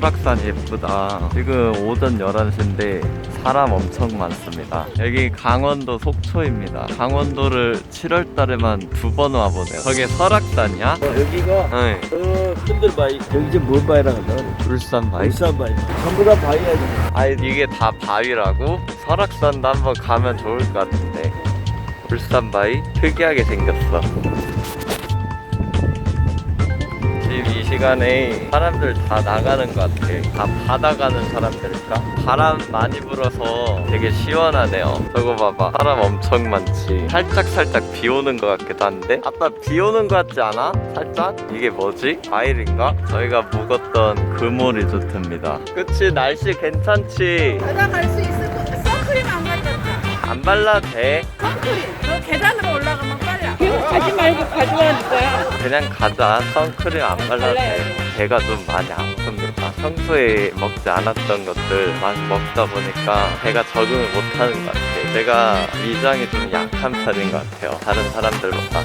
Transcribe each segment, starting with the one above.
설악산 예쁘다. 지금 오전 11시인데 사람 엄청 많습니다. 여기 강원도 속초입니다. 강원도를 7월 달에만 두 번 와보네요. 저게 설악산이야? 어, 여기가 응. 어, 흔들 바위 여기 지금 뭔 바위라 한다 울산 바위? 울산 바위 전부 다 바위야 지금 아니 이게 다 바위라고? 설악산도 한번 가면 좋을 것 같은데 울산 바위? 특이하게 생겼어 시간에 사람들 다 나가는 것 같아 다 바다 가는 사람들일까? 바람 많이 불어서 되게 시원하네요 저거 봐봐 사람 엄청 많지 살짝 살짝 비 오는 것 같기도 한데 아까 비 오는 것 같지 않아? 살짝? 이게 뭐지? 과일인가? 저희가 묵었던 금오 리조트입니다 그치 날씨 괜찮지? 바다 갈 수 있을 것 같아. 선크림 안 가졌다. 안 발라도 돼. 선크림. 너 계단으로 올라가면 빨라. 계속 가지 말고 가져가는 거야. 그냥 가자. 선크림 안 발라도 돼. 배가 좀 많이 아픕니다. 평소에 먹지 않았던 것들 막 먹다 보니까 배가 적응을 못하는 것 같아. 제가 위장이 좀 약한 편인 것 같아요. 다른 사람들보다.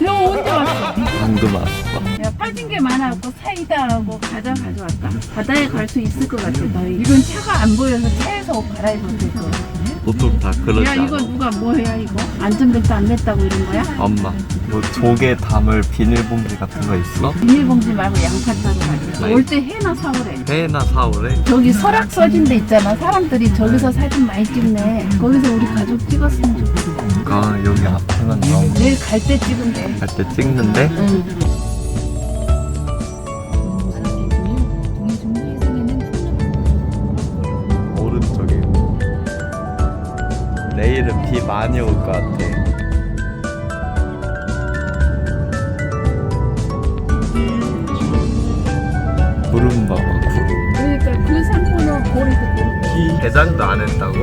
너 언제 왔어? 방금 왔어. 야 빠진 게 많아갖고 사이다하고 과자 가져왔다. 바다에 갈 수 있을 것 같아. 너 이건 차가 안 보여서 차에서 옷 갈아입어도 될것 같아. 보통 다 그러지 야 이거 않아. 누가 뭐 해야 이거? 안전벨트 안 맸다고 이런 거야? 엄마, 뭐 조개 담을 비닐봉지 같은 거 있어? 비닐봉지 말고 양파자루 가져. 아이. 올때 해나 사오래. 회나 사오래? 저기 설악서진 데 있잖아. 사람들이 저기서 사진 많이 찍네. 거기서 우리 가족 찍었으면 좋겠어. 아, 여기 앞에만 나오면 내일 갈 때 찍은데. 갈때 찍는데? 응. 많이 올 것 같아 구름 봐봐 구름 그러니까 그 상권은 고리 듣고. 게장도 안 했다고?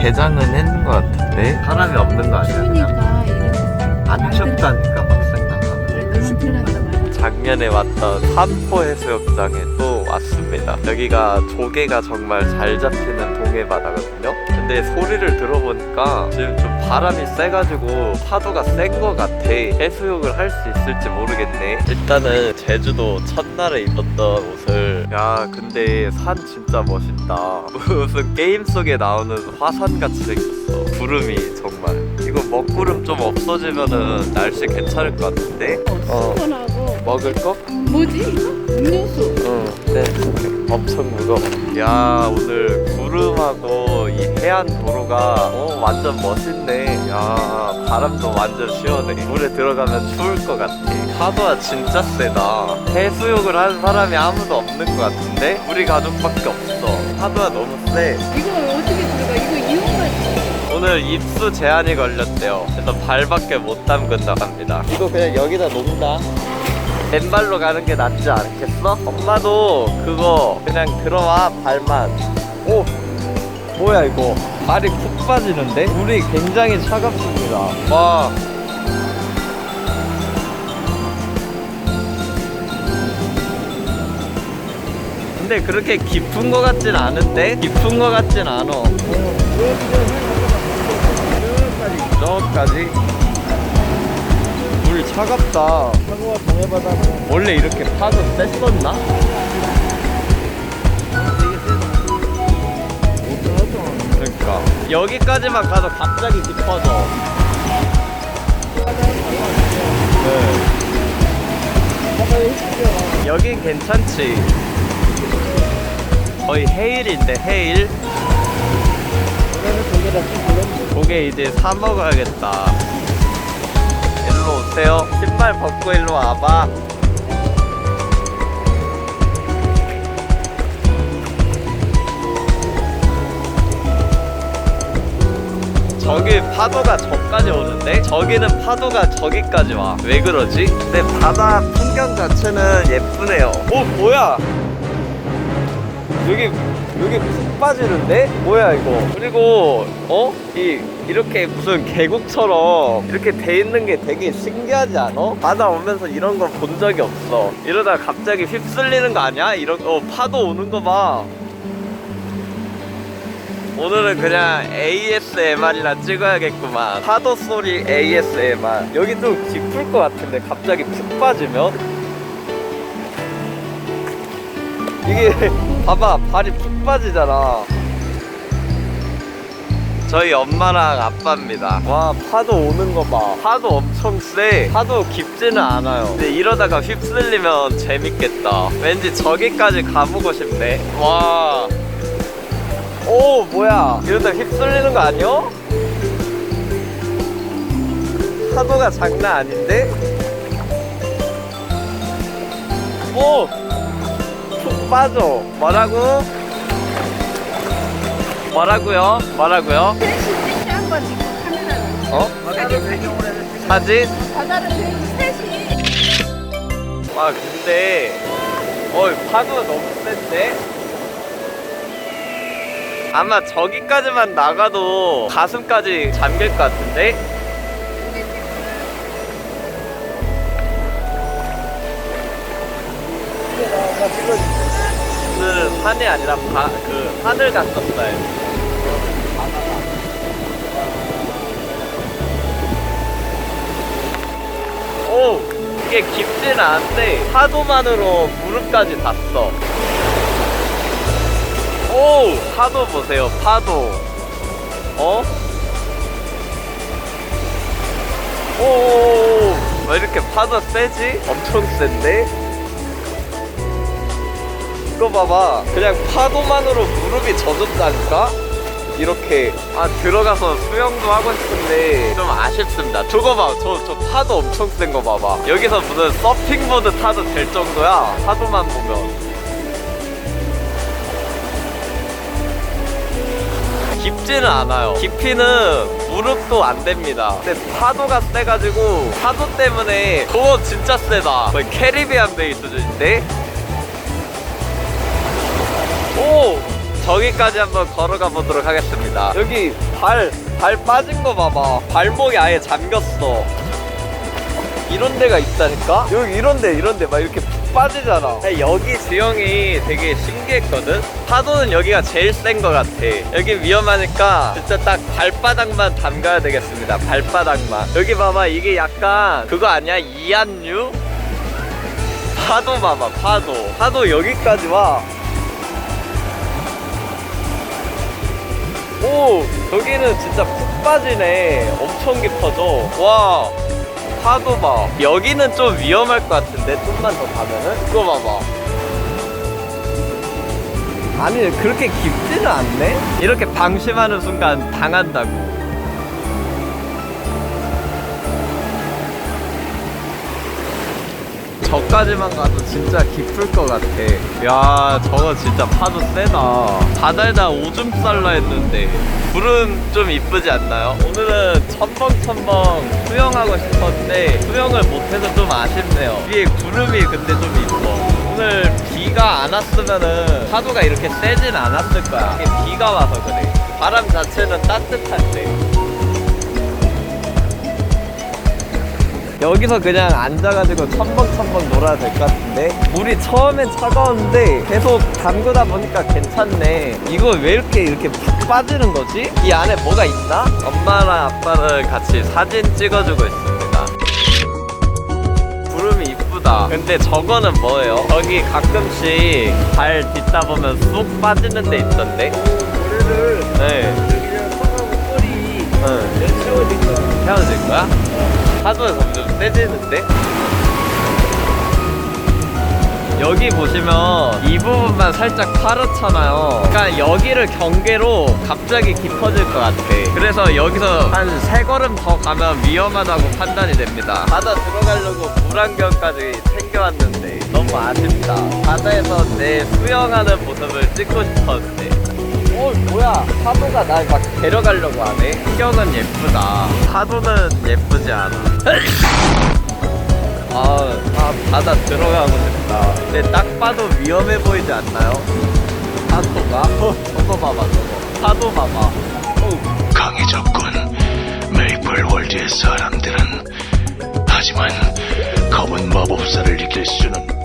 게장은 했는 것 같은데 사람이 없는 거 아니야 그냥? 이렇게 안 춥다니까 막상 나가면. 작년에 왔던 삼포 해수욕장에 또 왔습니다. 여기가 조개가 정말 잘 잡히는 동해 바다거든요. 근데 소리를 들어보니까 지금 좀 바람이 세가지고 파도가 센것 같아. 해수욕을 할 수 있을지 모르겠네. 일단은 제주도 첫날에 입었던 옷을 야 근데 산 진짜 멋있다. 무슨 게임 속에 나오는 화산 같이 생겼어. 구름이 정말. 이거 먹구름 좀 없어지면은 날씨 괜찮을 것 같은데? 어. 먹을 거? 뭐지 이거? 음료수. 응, 네. 엄청 무거워. 야, 오늘 구름하고 이 해안 도로가 어, 완전 멋있네. 야, 바람도 완전 시원해. 물에 들어가면 추울 것 같아. 파도가 진짜 세다. 해수욕을 하는 사람이 아무도 없는 것 같은데? 우리 가족밖에 없어. 파도가 너무 세. 이거 어떻게 들어가? 이거 이용하지. 오늘 입수 제한이 걸렸대요. 그래서 발밖에 못 담근다고 합니다. 이거 그냥 여기다 놓는다. 맨발로 가는 게 낫지 않겠어? 엄마도 그거 그냥 들어와 발만. 오, 뭐야 이거? 발이 푹 빠지는데? 물이 굉장히 차갑습니다. 와. 근데 그렇게 깊은 거 같진 않은데? 깊은 거 같진 않아. 저까지 물 차갑다 한국과 동해바다는 원래 이렇게 파도 셌었나? 그러니까 여기까지만 가도 갑자기 깊어져 네. 여긴 괜찮지 거의 해일인데 해일 고개 이제 사 먹어야겠다. 오세요. 신발 벗고 일로 와봐. 저기 파도가 저까지 오는데 저기는 파도가 저기까지 와. 왜 그러지? 근데 바다 풍경 자체는 예쁘네요. 오 뭐야? 여기 여기 푹 빠지는데? 뭐야 이거? 그리고 어? 이 이렇게 무슨 계곡처럼 이렇게 돼 있는 게 되게 신기하지 않아? 바다 오면서 이런 거 본 적이 없어. 이러다 갑자기 휩쓸리는 거 아니야? 이런 어 파도 오는 거 봐. 오늘은 그냥 ASMR이나 찍어야겠구만. 파도 소리 ASMR. 여기 좀 깊을 것 같은데 갑자기 푹 빠지면 이게 봐봐 발이 푹 빠지잖아. 저희 엄마랑 아빠입니다. 와 파도 오는 거봐. 파도 엄청 세. 파도 깊지는 않아요. 근데 이러다가 휩쓸리면 재밌겠다. 왠지 저기까지 가보고 싶네. 와. 오 뭐야. 이러다 휩쓸리는 거 아니야? 파도가 장난 아닌데? 오! 푹 빠져 뭐라고? 뭐라고요? 뭐라고요? 셋이 셋이 한번 찍고 카메라로. 어? 사진? 바다를 셋이. 아 근데 어 파도가 너무 센데? 아마 저기까지만 나가도 가슴까지 잠길 것 같은데? 오늘은 산이 아니라 바, 그 하늘 갔었어요 오 이게 깊진 않은데 파도만으로 무릎까지 닿어 오 파도 보세요 파도 어? 오 왜 이렇게 파도 세지? 엄청 센데? 이거 봐봐. 그냥 파도만으로 무릎이 젖었다니까? 이렇게. 아 들어가서 수영도 하고 싶은데 좀 아쉽습니다. 저거 봐저 저 파도 엄청 센 거 봐봐. 여기서 무슨 서핑보드 타도 될 정도야 파도만 보면. 깊지는 않아요. 깊이는 무릎도 안 됩니다. 근데 파도가 세가지고 파도 때문에 그거 진짜 세다. 거의 캐리비안 베이 수준인데 오! 저기까지 한번 걸어가 보도록 하겠습니다. 여기 발, 발 빠진 거 봐봐. 발목이 아예 잠겼어. 이런 데가 있다니까? 여기 이런 데, 이런 데 막 이렇게 푹 빠지잖아. 여기 지형이 되게 신기했거든? 파도는 여기가 제일 센 거 같아. 여기 위험하니까 진짜 딱 발바닥만 담가야 되겠습니다. 발바닥만. 여기 봐봐. 이게 약간 그거 아니야? 이안류? 파도 봐봐, 파도. 파도 여기까지 와. 오 여기는 진짜 푹 빠지네. 엄청 깊어져. 와 파도 봐. 여기는 좀 위험할 것 같은데 좀만 더 가면은? 이거 봐봐. 아니 그렇게 깊지는 않네? 이렇게 방심하는 순간 당한다고 저까지만 가도 진짜 깊을 것 같아. 야, 저거 진짜 파도 세다. 바다에다 오줌 쌀라 했는데 불은 좀 이쁘지 않나요? 오늘은 첨벙첨벙 수영하고 싶었는데 수영을 못해서 좀 아쉽네요. 위에 구름이 근데 좀 이뻐. 오늘 비가 안 왔으면은 파도가 이렇게 세진 않았을 거야. 비가 와서 그래. 바람 자체는 따뜻한데. 여기서 그냥 앉아가지고 첨벙첨벙 놀아야 될것 같은데 물이 처음엔 차가웠는데 계속 담그다 보니까 괜찮네 이거 왜 이렇게 이렇게 푹 빠지는 거지? 이 안에 뭐가 있나? 엄마랑 아빠는 같이 사진 찍어주고 있습니다 구름이 이쁘다 근데 저거는 뭐예요? 저기 가끔씩 발 딛다 보면 쏙 빠지는 데 있던데 노래를 네 여기랑 턱하고 꼬리 응. 내세워진 거야. 헤어질 거야? 파도가 점점 세지는데? 여기 보시면 이 부분만 살짝 파랗잖아요. 그러니까 여기를 경계로 갑자기 깊어질 것 같아. 그래서 여기서 한 세 걸음 더 가면 위험하다고 판단이 됩니다. 바다 들어가려고 물안경까지 챙겨왔는데 너무 아쉽다. 바다에서 내 수영하는 모습을 찍고 싶었는데. 어 뭐야 파도가 날 막 데려가려고 하네 풍경은 예쁘다 파도는 예쁘지 않아 아, 아 바다 들어가고 싶다 근데 딱 봐도 위험해 보이지 않나요? 파도가? 어, 저거 봐봐 저거 파도 봐봐 어, 강해졌군. 메이플 월드의 사람들은 하지만 검은 마법사를 이길 수는